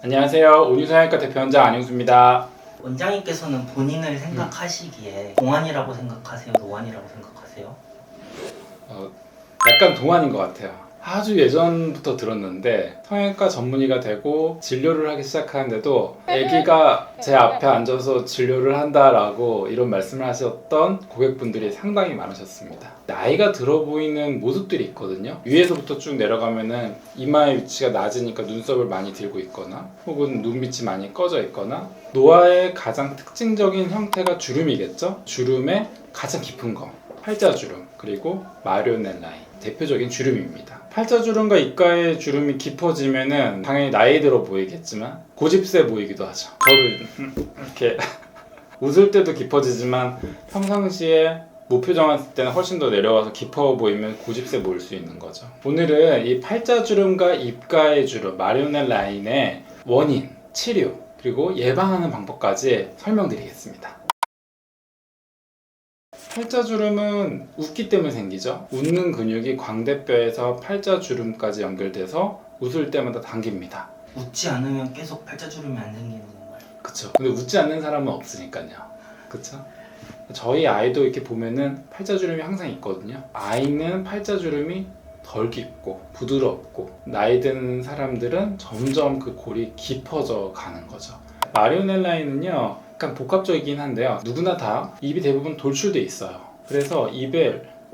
안녕하세요. 온유성형외과 대표 원장 안영수입니다. 원장님께서는 본인을 생각하시기에 동안이라고 생각하세요? 노안이라고 생각하세요? 어, 약간 동안인 것 같아요. 아주 예전부터 들었는데 성형외과 전문의가 되고 진료를 하기 시작하는데도 아기가 제 앞에 앉아서 진료를 한다라고 이런 말씀을 하셨던 고객분들이 상당히 많으셨습니다. 나이가 들어 보이는 모습들이 있거든요. 위에서부터 쭉 내려가면은 이마의 위치가 낮으니까 눈썹을 많이 들고 있거나 혹은 눈빛이 많이 꺼져 있거나 노화의 가장 특징적인 형태가 주름이겠죠. 주름의 가장 깊은 거. 팔자주름 그리고 마리오넬 라인 대표적인 주름입니다. 팔자주름과 입가의 주름이 깊어지면은 당연히 나이 들어 보이겠지만 고집세 보이기도 하죠. 저도 이렇게 웃을 때도 깊어지지만 평상시에 무표정했을 때는 훨씬 더 내려와서 깊어 보이면 고집세 보일 수 있는 거죠. 오늘은 이 팔자주름과 입가의 주름, 마리오넬 라인의 원인, 치료, 그리고 예방하는 방법까지 설명드리겠습니다. 팔자주름은 웃기 때문에 생기죠. 웃는 근육이 광대뼈에서 팔자주름까지 연결돼서 웃을 때마다 당깁니다. 웃지 않으면 계속 팔자주름이 안 생기는 건가요? 그쵸. 근데 웃지 않는 사람은 없으니까요. 그쵸? 저희 아이도 이렇게 보면은 팔자주름이 항상 있거든요. 아이는 팔자주름이 덜 깊고 부드럽고 나이 든 사람들은 점점 그 골이 깊어져 가는 거죠. 마리오넬 라인은요, 약간 복합적이긴 한데요. 누구나 다 입이 대부분 돌출돼 있어요. 그래서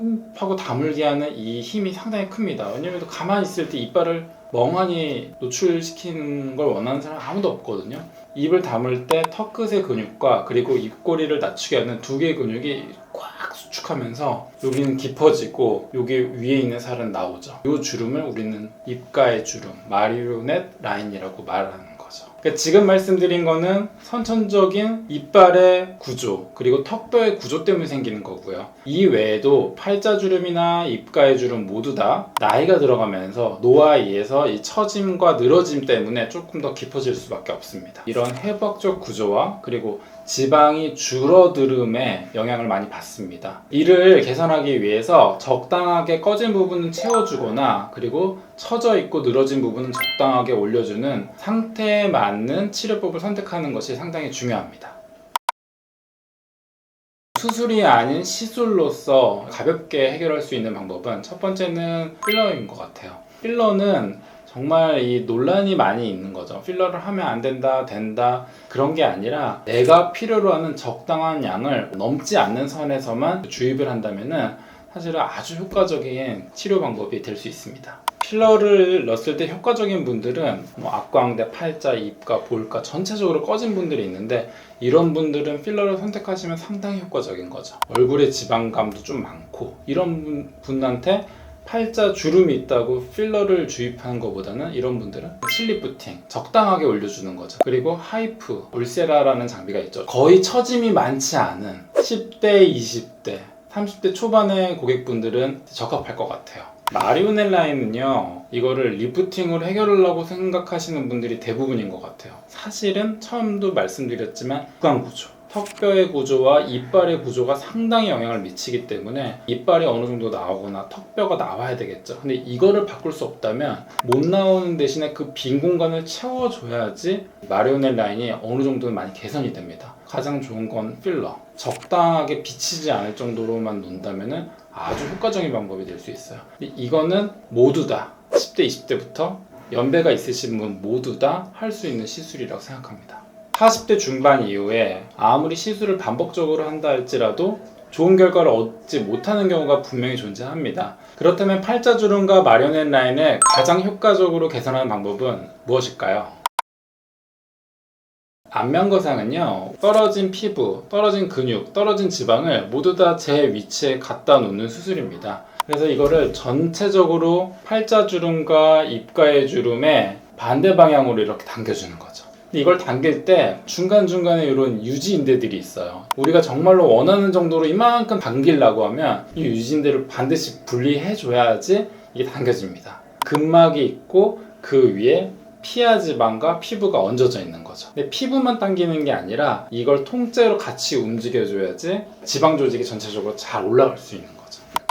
음 하고 다물게 하는 이 힘이 상당히 큽니다. 왜냐면 또 가만히 있을 때 이빨을 멍하니 노출시키는 걸 원하는 사람 아무도 없거든요. 입을 다물 때 턱 끝의 근육과 그리고 입꼬리를 낮추게 하는 두 개의 근육이 꽉 수축하면서 여기는 깊어지고 여기 위에 있는 살은 나오죠. 이 주름을 우리는 입가의 주름, 마리오넷 라인이라고 말하는. 그러니까 지금 말씀드린 거는 선천적인 이빨의 구조 그리고 턱뼈의 구조 때문에 생기는 거고요. 이 외에도 팔자주름이나 입가의 주름 모두 다 나이가 들어가면서 노화에 의해서 이 처짐과 늘어짐 때문에 조금 더 깊어질 수밖에 없습니다. 이런 회복적 구조와 그리고 지방이 줄어들음에 영향을 많이 받습니다. 이를 개선하기 위해서 적당하게 꺼진 부분은 채워주거나 그리고 처져 있고 늘어진 부분은 적당하게 올려주는 상태에 맞는 치료법을 선택하는 것이 상당히 중요합니다. 수술이 아닌 시술로서 가볍게 해결할 수 있는 방법은 첫 번째는 필러인 것 같아요. 필러는 정말 이 논란이 많이 있는 거죠. 필러를 하면 안 된다, 된다 그런 게 아니라 내가 필요로 하는 적당한 양을 넘지 않는 선에서만 주입을 한다면은 사실은 아주 효과적인 치료 방법이 될 수 있습니다. 필러를 넣었을 때 효과적인 분들은 뭐 악광대, 팔자, 입가, 볼가 전체적으로 꺼진 분들이 있는데 이런 분들은 필러를 선택하시면 상당히 효과적인 거죠. 얼굴에 지방감도 좀 많고 이런 분, 분한테 팔자 주름이 있다고 필러를 주입하는 것보다는 이런 분들은 칠리프팅 적당하게 올려주는 거죠. 그리고 하이프, 울세라라는 장비가 있죠. 거의 처짐이 많지 않은 10대, 20대, 30대 초반의 고객분들은 적합할 것 같아요. 마리오넬 라인은요, 이거를 리프팅으로 해결하려고 생각하시는 분들이 대부분인 것 같아요. 사실은 처음도 말씀드렸지만 구강 구조, 턱뼈의 구조와 이빨의 구조가 상당히 영향을 미치기 때문에 이빨이 어느 정도 나오거나 턱뼈가 나와야 되겠죠. 근데 이거를 바꿀 수 없다면 못 나오는 대신에 그 빈 공간을 채워줘야지 마리오넬 라인이 어느 정도는 많이 개선이 됩니다. 가장 좋은 건 필러. 적당하게 비치지 않을 정도로만 놓는다면은 아주 효과적인 방법이 될 수 있어요. 이거는 모두 다 10대, 20대부터 연배가 있으신 분 모두 다 할 수 있는 시술이라고 생각합니다. 40대 중반 이후에 아무리 시술을 반복적으로 한다 할지라도 좋은 결과를 얻지 못하는 경우가 분명히 존재합니다. 그렇다면 팔자주름과 마리오넷 라인을 가장 효과적으로 개선하는 방법은 무엇일까요? 안면거상은요 떨어진 피부, 떨어진 근육, 떨어진 지방을 모두 다 제 위치에 갖다 놓는 수술입니다. 그래서 이거를 전체적으로 팔자주름과 입가의 주름에 반대 방향으로 이렇게 당겨주는 거죠. 이걸 당길 때 중간중간에 이런 유지인대들이 있어요. 우리가 정말로 원하는 정도로 이만큼 당기려고 하면 이 유지인대를 반드시 분리해 줘야지 이게 당겨집니다. 근막이 있고 그 위에 피하 지방과 피부가 얹어져 있는 거죠. 근데 피부만 당기는 게 아니라 이걸 통째로 같이 움직여줘야지 지방 조직이 전체적으로 잘 올라갈 수 있는 거죠.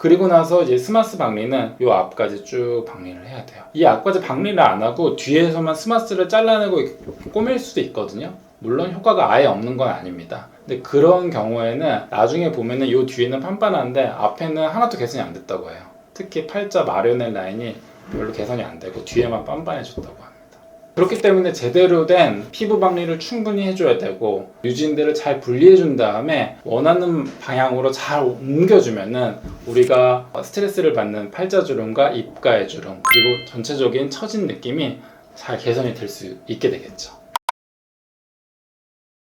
그리고 나서 이제 스마스 박리는 요 앞까지 쭉 박리를 해야 돼요. 이 앞까지 박리를 안 하고 뒤에서만 스마스를 잘라내고 꾸밀 수도 있거든요. 물론 효과가 아예 없는 건 아닙니다. 근데 그런 경우에는 나중에 보면은 요 뒤에는 판판한데 앞에는 하나도 개선이 안 됐다고 해요. 특히 팔자 마련의 라인이 별로 개선이 안 되고 뒤에만 빤빤해졌다고 합니다. 그렇기 때문에 제대로 된 피부 박리를 충분히 해줘야 되고 유진들을 잘 분리해 준 다음에 원하는 방향으로 잘 옮겨주면은 우리가 스트레스를 받는 팔자주름과 입가의 주름 그리고 전체적인 처진 느낌이 잘 개선이 될 수 있게 되겠죠.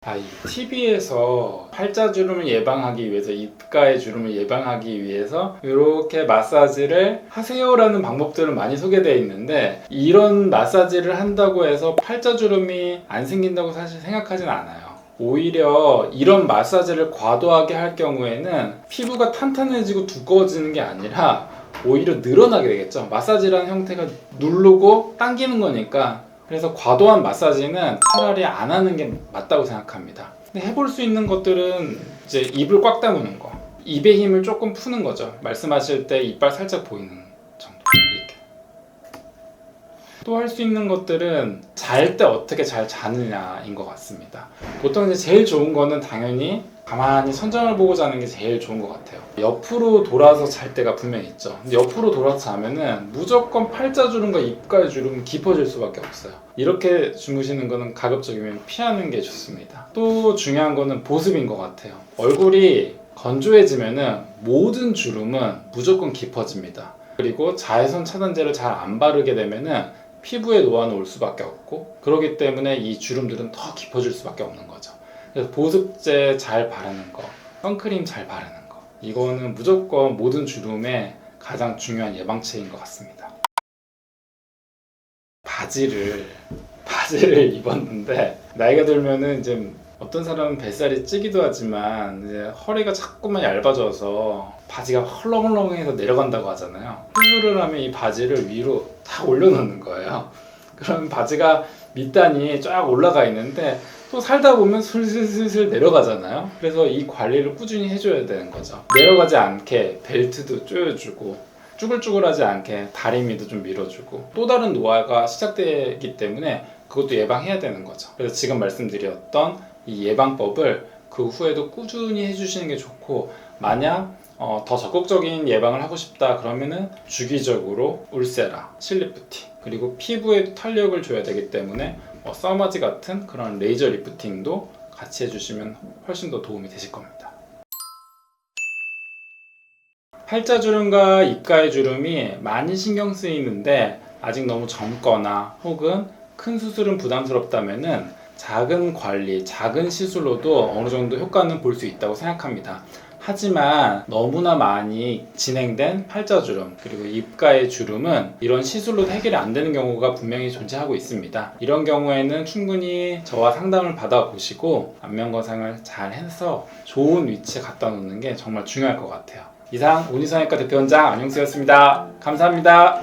아, 이 TV에서 팔자주름을 예방하기 위해서, 입가의 주름을 예방하기 위해서 이렇게 마사지를 하세요라는 방법들은 많이 소개되어 있는데 이런 마사지를 한다고 해서 팔자주름이 안 생긴다고 사실 생각하진 않아요. 오히려 이런 마사지를 과도하게 할 경우에는 피부가 탄탄해지고 두꺼워지는 게 아니라 오히려 늘어나게 되겠죠. 마사지라는 형태가 누르고 당기는 거니까 그래서 과도한 마사지는 차라리 안 하는 게 맞다고 생각합니다. 근데 해볼 수 있는 것들은 이제 입을 꽉 다무는 거, 입의 힘을 조금 푸는 거죠. 말씀하실 때 이빨 살짝 보이는 정도. 또 할 수 있는 것들은 잘 때 어떻게 잘 자느냐인 것 같습니다. 보통 이제 제일 좋은 거는 당연히 가만히 천장을 보고 자는 게 제일 좋은 것 같아요. 옆으로 돌아서 잘 때가 분명히 있죠. 근데 옆으로 돌아서 자면은 무조건 팔자 주름과 입가의 주름이 깊어질 수밖에 없어요. 이렇게 주무시는 거는 가급적이면 피하는 게 좋습니다. 또 중요한 거는 보습인 것 같아요. 얼굴이 건조해지면은 모든 주름은 무조건 깊어집니다. 그리고 자외선 차단제를 잘 안 바르게 되면은 피부에 올 수밖에 없고 그렇기 때문에 이 주름들은 더 깊어질 수밖에 없는 거죠. 그래서 보습제 잘 바르는 거, 선크림 잘 바르는 거 이거는 무조건 모든 주름의 가장 중요한 예방책인 것 같습니다. 바지를 바지를 입었는데 나이가 들면은 이제 어떤 사람은 뱃살이 찌기도 하지만 허리가 자꾸만 얇아져서 바지가 헐렁헐렁해서 내려간다고 하잖아요. 수술을 하면 이 바지를 위로 탁 올려놓는 거예요. 그럼 바지가 밑단이 쫙 올라가 있는데 또 살다 보면 슬슬슬슬 내려가잖아요. 그래서 이 관리를 꾸준히 해줘야 되는 거죠. 내려가지 않게 벨트도 조여주고 쭈글쭈글하지 않게 다리미도 좀 밀어주고 또 다른 노화가 시작되기 때문에 그것도 예방해야 되는 거죠. 그래서 지금 말씀드렸던 이 예방법을 그 후에도 꾸준히 해주시는 게 좋고 만약 어, 더 적극적인 예방을 하고 싶다 그러면은 주기적으로 울세라, 실리프팅 그리고 피부에 탄력을 줘야 되기 때문에 어, 써마지 같은 그런 레이저 리프팅도 같이 해주시면 훨씬 더 도움이 되실 겁니다. 팔자주름과 입가의 주름이 많이 신경 쓰이는데 아직 너무 젊거나 혹은 큰 수술은 부담스럽다면은 작은 관리, 작은 시술로도 어느 정도 효과는 볼 수 있다고 생각합니다. 하지만 너무나 많이 진행된 팔자주름 그리고 입가의 주름은 이런 시술로 해결이 안 되는 경우가 분명히 존재하고 있습니다. 이런 경우에는 충분히 저와 상담을 받아보시고 안면 거상을 잘 해서 좋은 위치에 갖다 놓는 게 정말 중요할 것 같아요. 이상 온이성형외과 대표원장 안용수였습니다. 감사합니다.